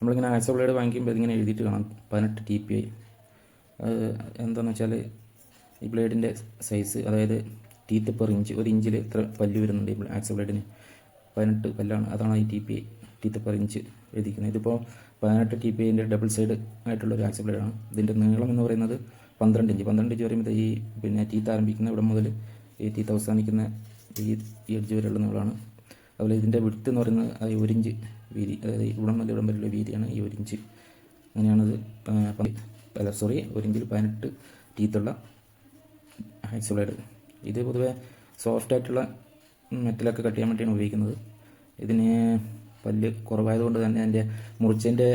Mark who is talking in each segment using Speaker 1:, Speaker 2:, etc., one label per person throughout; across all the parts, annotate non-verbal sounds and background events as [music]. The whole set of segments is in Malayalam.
Speaker 1: നമ്മളിങ്ങനെ ആഴ്ച ബ്ലേഡ് വാങ്ങിക്കുമ്പോൾ ഇതിങ്ങനെ എഴുതിയിട്ട് കാണാം. പതിനെട്ട് ടി പി ഐ അത് എന്താണെന്ന് വെച്ചാൽ ഈ ബ്ലേഡിന്റെ സൈസ് അതായത് ടീത്ത് പെർ ഇഞ്ച് ഒരു ഇഞ്ചിൽ ഇത്ര പല്ല് വരുന്നുണ്ട് ഈ ആക്സ് ബ്ലേഡിന്. പതിനെട്ട് പല്ലാണ്. അതാണ് ഈ T P I teeth per inch എഴുതിക്കുന്നത് ഇതിപ്പോൾ പതിനെട്ട് ടി പി ഐന്റെ ഡബിൾ സൈഡ് ആയിട്ടുള്ള ഒരു ആക്സ് ബ്ലേഡാണ്. ഇതിന്റെ നീളം എന്ന് പറയുന്നത് പന്ത്രണ്ട് ഇഞ്ച് പന്ത്രണ്ട് ഇഞ്ച് പറയുമ്പോൾ ഈ പിന്നെ ടീത്ത് ആരംഭിക്കുന്ന ഇവിടെ മുതൽ ഈ ടീത്ത് അവസാനിക്കുന്ന ഈ എഡ്ജ് വരെയുള്ള നീളമാണ് അതുപോലെ ഇതിന്റെ വിടുത്ത് എന്ന് പറയുന്നത് അത് ഒരു ഇഞ്ച് വീതി അതായത് ഇവിടം മുതൽ ഇവിടം വരെയുള്ള വീതിയാണ് ഈ ഒരു ഇഞ്ച് അങ്ങനെയാണത് അല്ല സോറി ഒരു ഇഞ്ചിൽ പതിനെട്ട് ടീത്തുള്ള ഹാക്സ് ബ്ലേഡ് ഇത് പൊതുവെ സോഫ്റ്റ് ആയിട്ടുള്ള മെറ്റലൊക്കെ കട്ട് ചെയ്യാൻ വേണ്ടിയാണ് ഉപയോഗിക്കുന്നത്. ഇതിന് പല്ല് കുറവായതുകൊണ്ട് തന്നെ അതിന്റെ മുറിച്ചതിന്റെ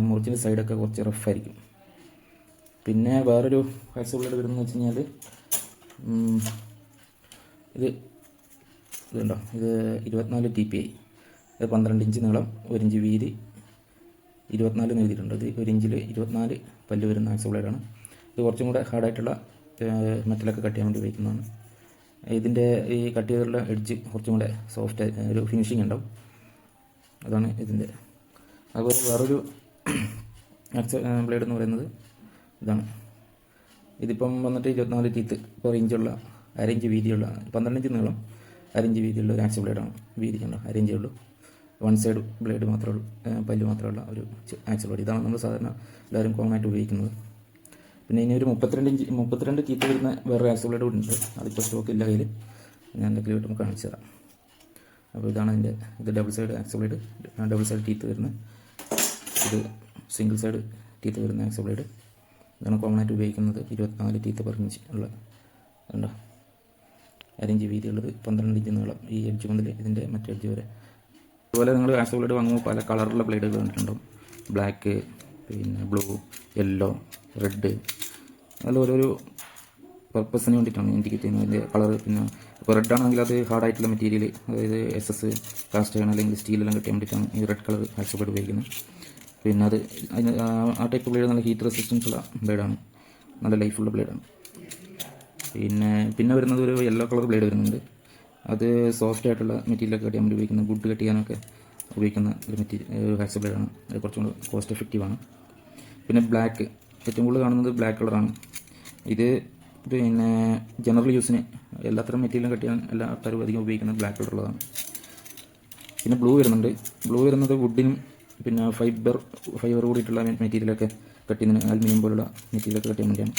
Speaker 1: മുറിച്ചിന്റെ സൈഡൊക്കെ കുറച്ച് റഫായിരിക്കും പിന്നെ വേറൊരു ഹാക്സ് ബ്ലേഡ് വരുന്നത് വെച്ച് കഴിഞ്ഞാൽ ഇത് ഇതുണ്ടോ ഇത് ഇരുപത്തിനാല് ടി പി ഐ ഇത് പന്ത്രണ്ട് ഇഞ്ച് നീളം ഒരു ഇഞ്ച് വീതി ഇരുപത്തിനാല് എഴുതിയിട്ടുണ്ട്. ഇത് ഒരു ഇഞ്ചിൽ ഇരുപത്തിനാല് പല്ല് വരുന്ന ആക്സ് ബ്ലേഡാണ് ഇത് കുറച്ചും കൂടെ ഹാർഡായിട്ടുള്ള മെറ്റലൊക്കെ കട്ട് ചെയ്യാൻ വേണ്ടി ഉപയോഗിക്കുന്നതാണ്. ഇതിന്റെ ഈ കട്ട് ചെയ്തിട്ടുള്ള എഡ്ജ് കുറച്ചും കൂടെ സോഫ്റ്റ് ഒരു ഫിനിഷിംഗ് ഉണ്ടാവും. അതാണ് ഇതിന്റെ അതുപോലെ വേറൊരു [clears throat] ആക്സ് ബ്ലേഡ് എന്ന് പറയുന്നത് ഇതാണ്. ഇതിപ്പം വന്നിട്ട് ഇരുപത്തിനാല് ടീത്ത് ഇപ്പോൾ ഇഞ്ചുള്ള അര ഇഞ്ച് വീതിയുള്ള പന്ത്രണ്ട് ഇഞ്ച് നീളം അരയിഞ്ച് വീതിയുള്ള ഒരു ആക്സ് ബ്ലേഡാണ്. വീതി കണ്ടോ അരിഞ്ചേ ഉള്ളൂ വൺ സൈഡ് ബ്ലേഡ് മാത്രമേ ഉള്ളൂ പല്ല് മാത്രമുള്ള ഒരു ആക്സ് ബ്ലേഡ്. ഇതാണ് നമ്മൾ സാധാരണ എല്ലാവരും കോമൺ ആയിട്ട് ഉപയോഗിക്കുന്നത്. പിന്നെ ഇനി ഒരു മുപ്പത്തിരണ്ട് ഇഞ്ച് മുപ്പത്തിരണ്ട് ടീത്ത് വരുന്ന വേറെ ആക്സ് ബ്ലേഡ് കൂടി ഉണ്ട് അതിപ്പോൾ സ്റ്റോക്ക് ഇല്ല കയ്യിൽ ഞാൻ എന്തെങ്കിലും നമുക്ക് കാണിച്ചു തരാം. അപ്പോൾ ഇതാണ് അതിന്റെ ഇത് double side axe blade. Double side teeth വരുന്ന ഇത് സിംഗിൾ സൈഡ് ടീത്ത് വരുന്ന ആക്സ് ബ്ലേഡ്. ഇതാണ് കോമൺ ആയിട്ട് ഉപയോഗിക്കുന്നത്. ഇരുപത്തിനാല് ടീത്ത് പറഞ്ഞ് ഉള്ള ഉണ്ടോ അരഞ്ച് വീതിയുള്ളത് പന്ത്രണ്ട് ഇഞ്ച് നീളം ഈ എഡ്ജ് മുതൽ ഇതിന്റെ മറ്റേ എഡ്ജ് വരെ. അതുപോലെ നിങ്ങൾ ആക്സ് ബ്ലേഡ് വാങ്ങുമ്പോൾ പല കളറുള്ള ബ്ലേഡുകൾ കണ്ടിട്ടുണ്ടാവും. ബ്ലാക്ക് പിന്നെ ബ്ലൂ യെല്ലോ റെഡ്. അതിൽ ഓരോരോ പർപ്പസിന് വേണ്ടിയിട്ടാണ് ഇൻഡിക്കേറ്റ് ചെയ്യുന്നത്. അതിന്റെ കളർ പിന്നെ ഇപ്പോൾ റെഡ് ആണെങ്കിൽ അത് ഹാർഡായിട്ടുള്ള മെറ്റീരിയൽ അതായത് എസ് എസ് കാസ്റ്റ് ചെയ്യണം അല്ലെങ്കിൽ സ്റ്റീലെല്ലാം കിട്ടിയാൽ വേണ്ടിയിട്ടാണ് ഈ റെഡ് കളർ ആക്സ് ബ്ലേഡ് ഉപയോഗിക്കുന്നത്. പിന്നെ അത് ആ ടൈപ്പ് ബ്ലേഡ് നല്ല ഹീറ്റ് റെസിസ്റ്റൻസ് ഉള്ള ബ്ലേഡാണ്. നല്ല ലൈഫുള്ള ബ്ലേഡാണ്. പിന്നെ പിന്നെ വരുന്നത് ഒരു യെല്ലോ കളർ ബ്ലേഡ് വരുന്നുണ്ട്. അത് സോഫ്റ്റ് ആയിട്ടുള്ള മെറ്റീരിയലൊക്കെ കട്ട് ചെയ്യാൻ വേണ്ടി ഉപയോഗിക്കുന്ന ഗുഡ് കട്ട് ചെയ്യാനൊക്കെ ഉപയോഗിക്കുന്ന ഒരു മെറ്റീരിയൽ ഹാക്സ് ബ്ലേഡാണ് അത് കുറച്ചും കൂടി കോസ്റ്റ് എഫക്റ്റീവാണ് പിന്നെ ബ്ലാക്ക് ഏറ്റവും കൂടുതൽ കാണുന്നത് ബ്ലാക്ക് കളറാണ് ഇത് പിന്നെ ജനറൽ യൂസിന് എല്ലാത്തരം മെറ്റീരിയലും കട്ട് ചെയ്യാൻ എല്ലാ ആൾക്കാരും അധികം ഉപയോഗിക്കുന്നത് ബ്ലാക്ക് കളറുള്ളതാണ് പിന്നെ ബ്ലൂ വരുന്നുണ്ട്. ബ്ലൂ വരുന്നത് വുഡിനും പിന്നെ ഫൈബർ ഫൈബർ കൂടിയിട്ടുള്ള മെറ്റീരിയലൊക്കെ കട്ട് ചെയ്യുന്നതിന് അലുമിനിയം പോലുള്ള മെറ്റീരിയലൊക്കെ കട്ട് ചെയ്യാൻ വേണ്ടിയാണ്.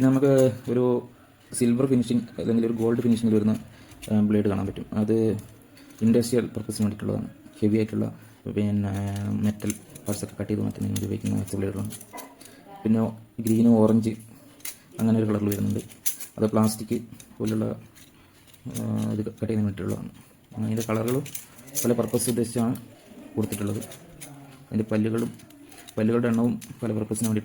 Speaker 1: പിന്നെ നമുക്ക് ഒരു സിൽവർ ഫിനിഷിങ് അല്ലെങ്കിൽ ഒരു ഗോൾഡ് ഫിനിഷിങ്ങിൽ വരുന്ന ബ്ലേഡ് കാണാൻ പറ്റും. അത് ഇൻഡസ്ട്രിയൽ പർപ്പസിന് വേണ്ടിയിട്ടുള്ളതാണ്. ഹെവി ആയിട്ടുള്ള പിന്നെ മെറ്റൽ പാർട്സൊക്കെ കട്ട് ചെയ്ത് മാറ്റുന്നതിന് ഉപയോഗിക്കുന്ന ബ്ലേഡുകളാണ് പിന്നെ ഗ്രീനും ഓറഞ്ച് അങ്ങനെ ഒരു കളറിൽ വരുന്നുണ്ട്. അത് പ്ലാസ്റ്റിക് പോലുള്ള ഇത് കട്ട് ചെയ്യാൻ വേണ്ടിയിട്ടുള്ളതാണ്. അതിന്റെ കളറുകളും പല പർപ്പസ് ഉദ്ദേശിച്ചാണ് കൊടുത്തിട്ടുള്ളത്. അതിന്റെ പല്ലുകളും പല്ലുകളുടെ എണ്ണവും പല പർപ്പസിന് വേണ്ടി